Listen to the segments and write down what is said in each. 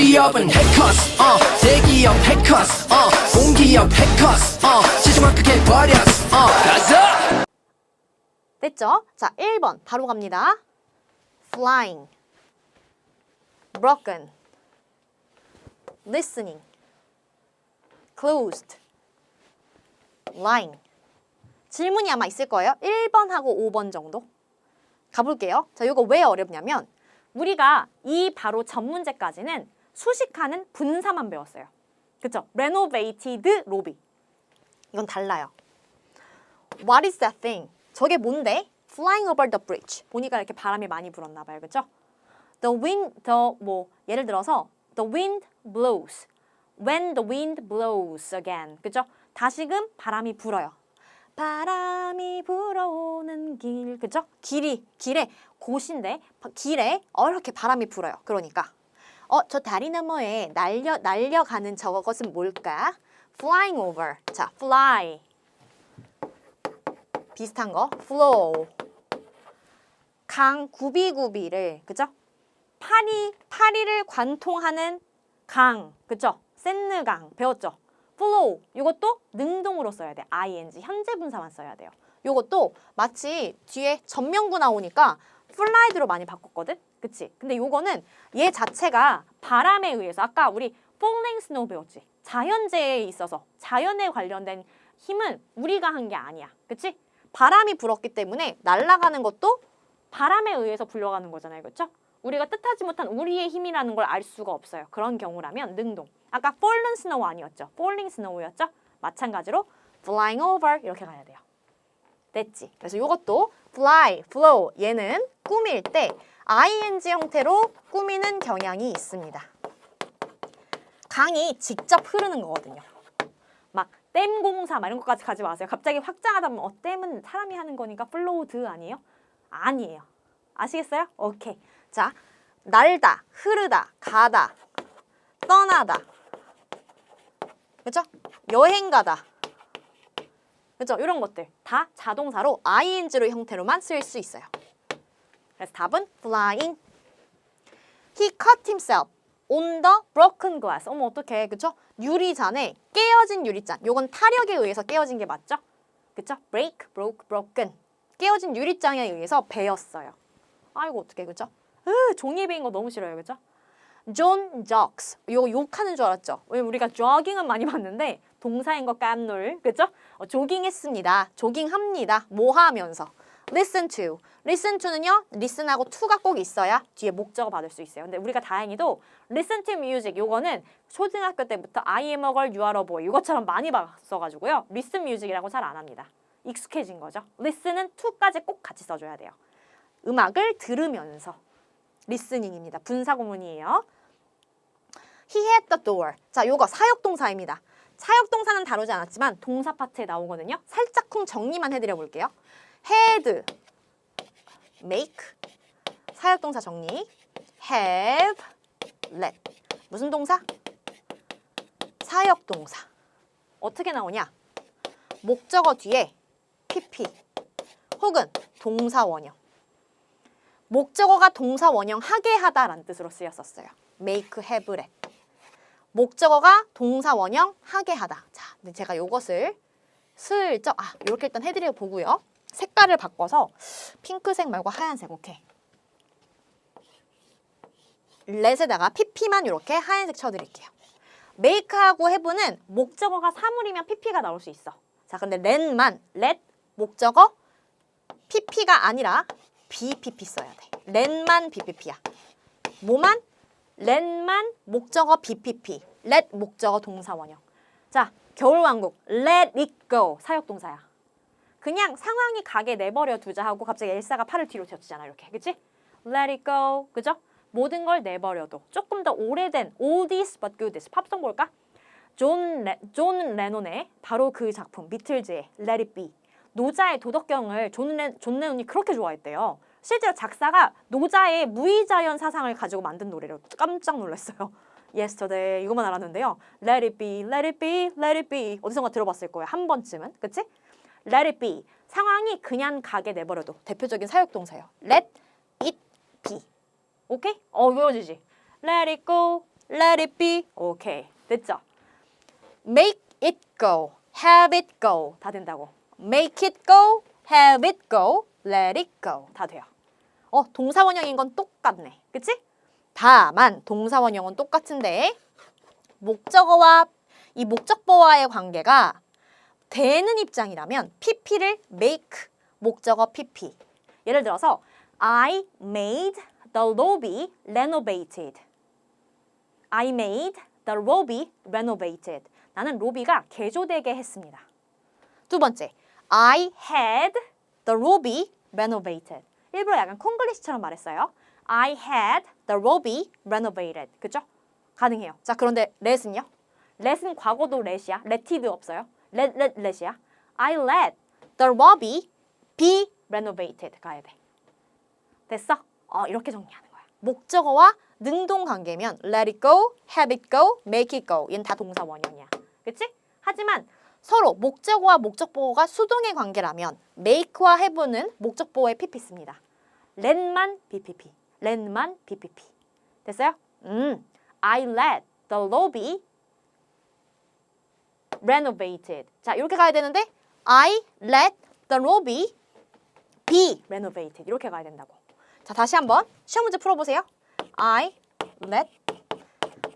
취업은 해커스 어 대기업 해커스 어 공기업 해커스 어 시중만 크게 버렸어 어 가자 됐죠? 자, 1번 바로 갑니다. flying, broken, listening, closed, lying. 질문이 아마 있을 거예요. 1번하고 5번 정도. 가볼게요. 자, 이거 왜 어렵냐면 우리가 이 바로 전 문제까지는 수식하는 분사만 배웠어요. 그쵸? renovated lobby. 이건 달라요. What is that thing? 저게 뭔데? Flying over the bridge. 보니까 이렇게 바람이 많이 불었나 봐요. 그죠? The wind, the 뭐 예를 들어서 the wind blows. When the wind blows again. 그죠? 다시금 바람이 불어요. 바람이 불어오는 길. 그죠? 길이 길에 곳인데 바- 길에 어, 이렇게 바람이 불어요. 그러니까 어, 저 다리 너머에 날려 날려가는 저것은 뭘까? Flying over. 자, fly. 비슷한 거 flow 강 구비구비를 그죠? 파리 파리를 관통하는 강 그죠? 센느강 배웠죠? flow 이것도 능동으로 써야 돼 ing 현재 분사만 써야 돼요. 이것도 마치 뒤에 전명구 나오니까 플라이드로 많이 바꿨거든, 그치? 근데 요거는 얘 자체가 바람에 의해서 아까 우리 falling snow 배웠지? 자연재해에 있어서 자연에 관련된 힘은 우리가 한 게 아니야, 그치? 바람이 불었기 때문에 날아가는 것도 바람에 의해서 불려가는 거잖아요. 그렇죠? 우리가 뜻하지 못한 우리의 힘이라는 걸 알 수가 없어요. 그런 경우라면 능동. 아까 fallen snow 아니었죠? falling snow였죠? 마찬가지로 flying over 이렇게 가야 돼요. 됐지? 그래서 이것도 fly, flow 얘는 꾸밀 때 ing 형태로 꾸미는 경향이 있습니다. 강이 직접 흐르는 거거든요. 막 댐 공사 막 이런 것까지 가지 마세요. 갑자기 확장하다 보면 어 댐은 사람이 하는 거니까 플로우드 아니에요? 아니에요. 아시겠어요? 오케이. 자, 날다, 흐르다, 가다, 떠나다. 그죠? 여행 가다. 그죠? 이런 것들 다 자동사로 ing로 형태로만 쓸수 있어요. 그래서 답은 flying. He cut himself on the broken glass. 어머 어떡해. 그쵸? 유리잔에 깨어진 유리잔. 요건 타력에 의해서 깨어진 게 맞죠? 그쵸? break, broke, broken. 깨어진 유리잔에 의해서 베었어요. 아이고 어떡해. 그쵸? 으, 종이 베인 거 너무 싫어요. 그쵸? John jogs. 이거 욕하는 줄 알았죠? 왜냐면 우리가 jogging은 많이 봤는데 동사인 거 깜놀. 그죠? 어, 조깅했습니다. 조깅합니다. 뭐 하면서. listen to. listen to는요. listen하고 to가 꼭 있어야 뒤에 목적어 받을 수 있어요. 근데 우리가 다행히도 listen to music 요거는 초등학교 때부터 I am a girl, you are a boy 이것처럼 많이 봤어가지고요. listen music이라고 잘 안 합니다. 익숙해진 거죠. listen은 to까지 꼭 같이 써줘야 돼요. 음악을 들으면서 listening입니다. 분사 구문이에요. He had the door. 자, 요거 사역동사입니다. 사역동사는 다루지 않았지만 동사 파트에 나오거든요. 살짝쿵 정리만 해드려 볼게요. had, make, 사역동사 정리, have, let. 무슨 동사? 사역동사. 어떻게 나오냐? 목적어 뒤에 pp 혹은 동사 원형. 목적어가 동사 원형 하게 하다라는 뜻으로 쓰였었어요. make, have, let. 목적어가 동사 원형 하게 하다. 자, 제가 요것을 슬쩍 아 이렇게 일단 해드려 보고요. 색깔을 바꿔서 핑크색 말고 하얀색 오케이. 렛에다가 pp만 이렇게 하얀색 쳐드릴게요. make하고 have는 목적어가 사물이면 pp가 나올 수 있어. 자, 근데 let만 let 목적어 pp가 아니라 bpp 써야 돼. let만 bpp야. 뭐만? Let만 목적어 bpp. let 목적어 동사 원형. 자, 겨울왕국 let it go 사역 동사야. 그냥 상황이 가게 내버려 두자 하고 갑자기 엘사가 팔을 뒤로 젖히잖아 이렇게 그치? let it go 그죠? 모든 걸 내버려도 조금 더 오래된 oldies but goodies 팝송 볼까? 존, 레, 존 레논의 바로 그 작품 비틀즈의 Let It Be 노자의 도덕경을 존, 레, 존 레논이 그렇게 좋아했대요 실제로 작사가 노자의 무의자연 사상을 가지고 만든 노래로 깜짝 놀랐어요 Yesterday 이것만 알았는데요 Let it be, let it be, let it be 어디선가 들어봤을 거예요 한 번쯤은 그치? Let it be 상황이 그냥 가게 내버려도 대표적인 사역동사예요 Let it be 오케이? 어 외워지지? Let it go, let it be. 오케이. 됐죠? make it go, have it go 다 된다고. make it go, have it go, let it go 다 돼요. 어, 동사원형인 건 똑같네. 그치? 다만 동사원형은 똑같은데 목적어와 이 목적보와의 관계가 되는 입장이라면 pp를 make 목적어 pp. 예를 들어서 I made the lobby renovated. I made the lobby renovated. 나는 로비가 개조되게 했습니다. 두 번째, I had the lobby renovated. 일부러 약간 콩글리시처럼 말했어요. I had the lobby renovated. 그죠? 가능해요. 자, 그런데 let은요? let은 과거도 let이야. letted 없어요. let, let, let이야. I let the lobby be renovated. 가야 돼. 됐어? 어, 이렇게 정리하는 거야. 목적어와 능동 관계면 let it go, have it go, make it go. 얘는 다 동사 원형이야. 그치? 하지만 서로 목적어와 목적보호가 수동의 관계라면 make와 have는 목적보호의 pp 씁니다. let만 bpp, let만 bpp. 됐어요? 음, I let the lobby renovated. 자, 이렇게 가야 되는데 I let the lobby be renovated. 이렇게 가야 된다고. 자, 다시 한번 시험 문제 풀어보세요. I let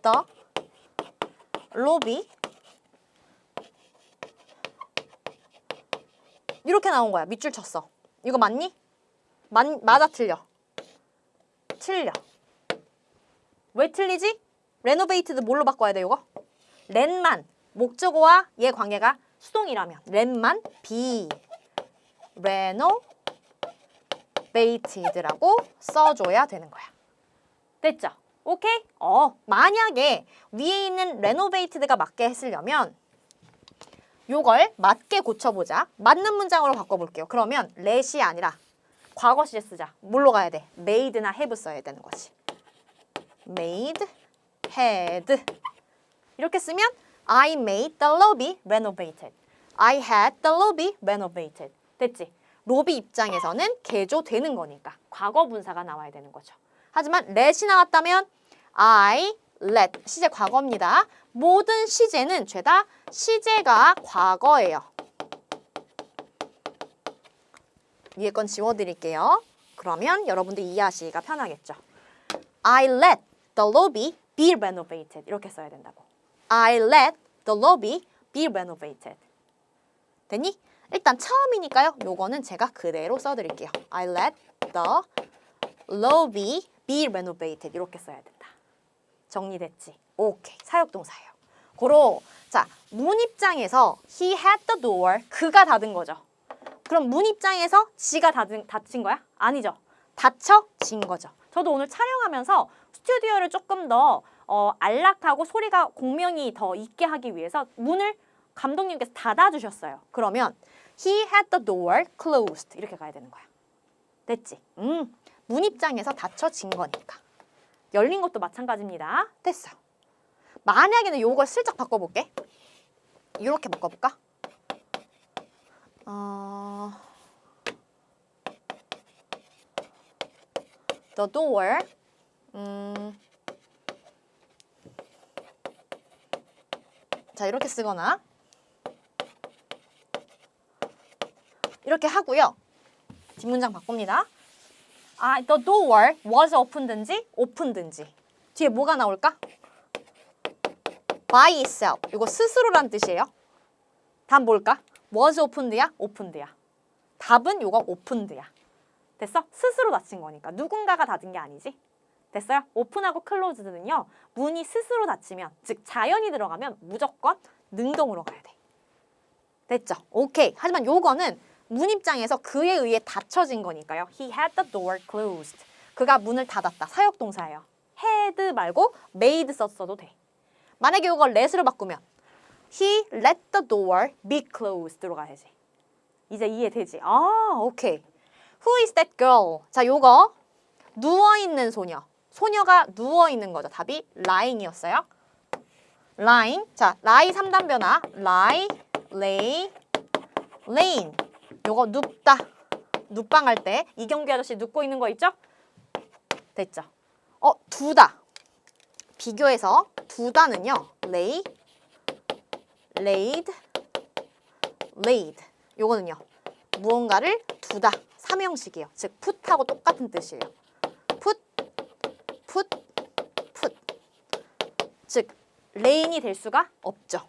the lobby 이렇게 나온 거야. 밑줄 쳤어. 이거 맞니? 맞, 맞아 틀려. 틀려. 왜 틀리지? 레노베이트드 뭘로 바꿔야 돼, 이거? 렌만 목적어와 얘 관계가 수동이라면 렌만 be renovated라고 써줘야 되는 거야. 됐죠? 오케이? 어, 만약에 위에 있는 renovated가 맞게 했으려면 요걸 맞게 고쳐보자. 맞는 문장으로 바꿔볼게요. 그러면 let이 아니라 과거 시제 쓰자. 뭘로 가야 돼? made나 have 써야 되는 거지. made, had 이렇게 쓰면 I made the lobby renovated. I had the lobby renovated. 됐지? 로비 입장에서는 개조되는 거니까 과거 분사가 나와야 되는 거죠. 하지만 let이 나왔다면 I let 시제 과거입니다. 모든 시제는 죄다 시제가 과거예요. 위에 건 지워드릴게요. 그러면 여러분들 이해하시기가 편하겠죠. I let the lobby be renovated. 이렇게 써야 된다고. I let the lobby be renovated. 됐니? 일단 처음이니까요. 요거는 제가 그대로 써드릴게요. I let the lobby be renovated. 이렇게 써야 된다. 정리됐지? 오케이. 사역동사예요. 고로 자, 문 입장에서 he had the door. 그가 닫은 거죠. 그럼 문 입장에서 지가 닫은, 닫힌 거야? 아니죠. 닫혀진 거죠. 저도 오늘 촬영하면서 스튜디오를 조금 더 어, 안락하고 소리가 공명이 더 있게 하기 위해서 문을 감독님께서 닫아주셨어요. 그러면 he had the door closed 이렇게 가야 되는 거야. 됐지? 음, 문 입장에서 닫혀진 거니까. 열린 것도 마찬가지입니다. 됐어. 만약에는 요걸 슬쩍 바꿔볼게. 이렇게 바꿔볼까? 어... The door. 음... 자, 이렇게 쓰거나 이렇게 하고요. 뒷문장 바꿉니다. 아, the door was open든지 open든지 뒤에 뭐가 나올까? By itself. 이거 스스로란 뜻이에요. 답 뭘까? was opened야? opened야. 답은 요거 opened야. 됐어? 스스로 닫힌 거니까. 누군가가 닫은 게 아니지. 됐어요? 오픈하고 클로즈드는요. 문이 스스로 닫히면, 즉 자연이 들어가면 무조건 능동으로 가야 돼. 됐죠? 오케이. 하지만 요거는 문 입장에서 그에 의해 닫혀진 거니까요. He had the door closed. 그가 문을 닫았다. 사역동사예요. had 말고 made 썼어도 돼. 만약에 이걸 let으로 바꾸면 He let the door be closed로 가야지. 이제 이해되지? 아, 오케이. Who is that girl? 자, 요거 누워 있는 소녀. 소녀가 누워 있는 거죠. 답이 lying이었어요. lying. 자, lie 3단 변화. lie, lay, laying. 요거 눕다. 눕방 할 때 이경규 아저씨 눕고 있는 거 있죠? 됐죠? 어, 두다. 비교해서 두다는요. lay, laid, laid. 요거는요. 무언가를 두다. 삼형식이에요. 즉 put하고 똑같은 뜻이에요. put, put, put. 즉 laying이 될 수가 없죠.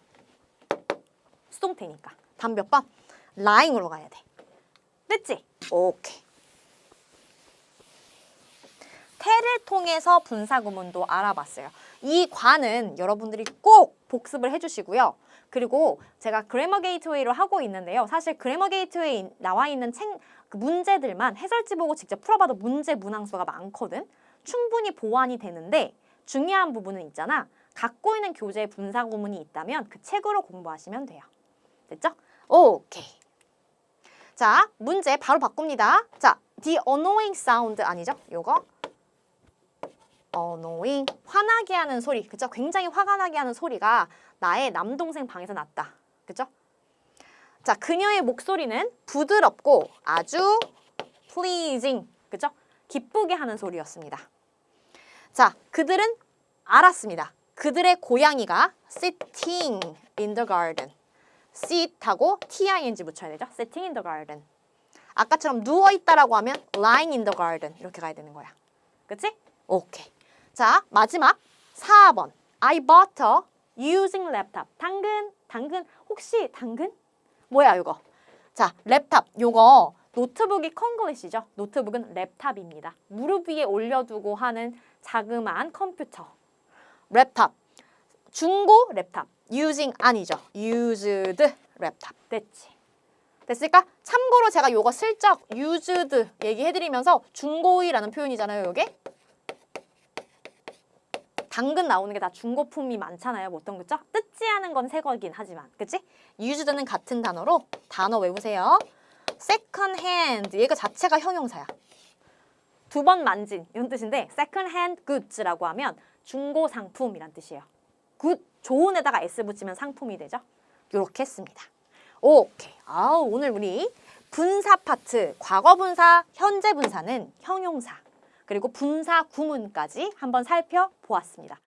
수동태니까. 다음 몇 번? lying으로 가야 돼. 됐지? 오케이. 태를 통해서 분사 구문도 알아봤어요. 이 관은 여러분들이 꼭 복습을 해주시고요. 그리고 제가 그래머 게이트웨이로 하고 있는데요. 사실 그래머 게이트웨이 나와 있는 책, 그 문제들만 해설지 보고 직접 풀어봐도 문제 문항수가 많거든. 충분히 보완이 되는데 중요한 부분은 있잖아. 갖고 있는 교재에 분사 구문이 있다면 그 책으로 공부하시면 돼요. 됐죠? 오케이. 자, 문제 바로 바꿉니다. 자, the annoying sound 아니죠? 요거 annoying 화나게 하는 소리. 그죠? 굉장히 화가 나게 하는 소리가 나의 남동생 방에서 났다. 그죠? 자, 그녀의 목소리는 부드럽고 아주 pleasing. 그죠? 기쁘게 하는 소리였습니다. 자, 그들은 알았습니다. 그들의 고양이가 sitting in the garden. sit하고 ting 붙여야 되죠. sitting in the garden. 아까처럼 누워 있다라고 하면 lying in the garden 이렇게 가야 되는 거야. 그치? 오케이. 자, 마지막 4번. I bought a using laptop. 당근, 당근. 혹시 당근? 뭐야, 이거? 자, 랩탑. 요거 노트북이 컨글리시죠? 노트북은 랩탑입니다. 무릎 위에 올려두고 하는 자그마한 컴퓨터. 랩탑. 중고 랩탑. using 아니죠. used 랩탑. 됐지. 됐을까? 참고로 제가 요거 슬쩍 used 얘기해드리면서 중고이라는 표현이잖아요, 요게. 당근 나오는 게 다 중고품이 많잖아요, 보통 그쵸? 뜯지 않은 건 새 거긴 하지만, 그치? used는 같은 단어로 단어 외우세요. hand, 얘가 자체가 형용사야. 두 번 만진 이런 뜻인데 hand goods라고 하면 중고 상품이란 뜻이에요. 굿 좋은 에다가 s 붙이면 상품이 되죠. 요렇게 했습니다. 오케이. 아우 오늘 우리 분사 파트 과거 분사, 현재 분사는 형용사 그리고 분사 구문까지 한번 살펴보았습니다.